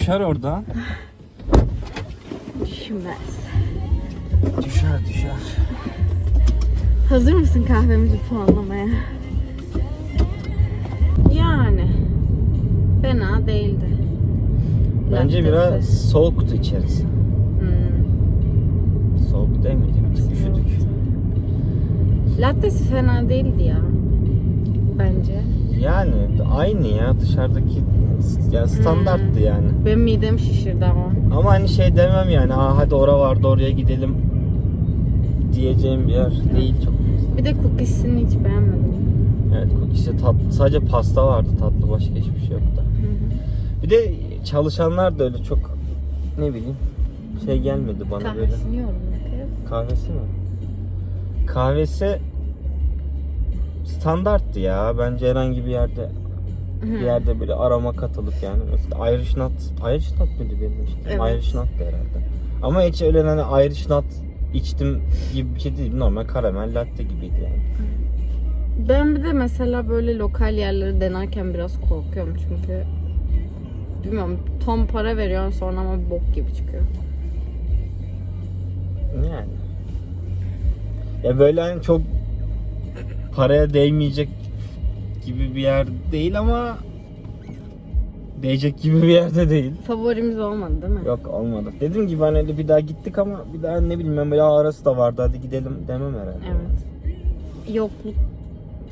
düşer oradan. Düşünmez. Düşer düşer. Hazır mısın kahvemizi puanlamaya? Yani. Fena değildi. Bence Lattesi. biraz soğuktu içerisi. Hmm. Soğuk değil miydi? Bir tık üşüdük. Lattesi fena değildi ya. Bence. Yani aynı ya dışarıdaki ya standarttı Hmm. yani. Benim midem şişirdi ama. Ama hani şey demem yani Aa, hadi ora vardı oraya gidelim diyeceğim bir yer değil çok. Bir de cookies'ini hiç beğenmedim. Evet işte tat, sadece pasta vardı tatlı başka hiçbir şey yoktu. Bir de çalışanlar da öyle çok ne bileyim şey gelmedi bana böyle. Kahvesini yiyorum kız. Kahvesi mi? Kahvesi standarttı ya. Bence herhangi bir yerde bir yerde böyle arama katılıp yani mesela Irish Nut Irish Nut mıydı benim işte? Evet. Irish Nut'tı herhalde. Ama hiç öyle hani Irish Nut içtim gibi bir şey değil. Normal karamel latte gibiydi yani. Ben bir de mesela böyle lokal yerleri denerken biraz korkuyorum çünkü bilmiyorum ton para veriyorsun sonra ama bok gibi çıkıyor. Yani. Ya böyle hani çok paraya değmeyecek gibi bir yer değil ama değecek gibi bir yerde değil. Favorimiz olmadı değil mi? Yok olmadı. Dediğim gibi hani öyle bir daha gittik ama bir daha ne bileyim ben böyle "Aa, arası da vardı hadi gidelim demem herhalde. Evet. Yokluk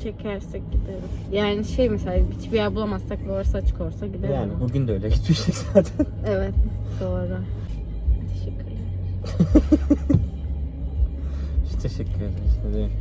çekersek gideriz. Yani şey mesela hiçbir yer bulamazsak orası açık olsa gideriz. Yani bugün de öyle gitmiştik zaten. Evet doğru. Teşekkürler. Teşekkür ederiz. Ne demek.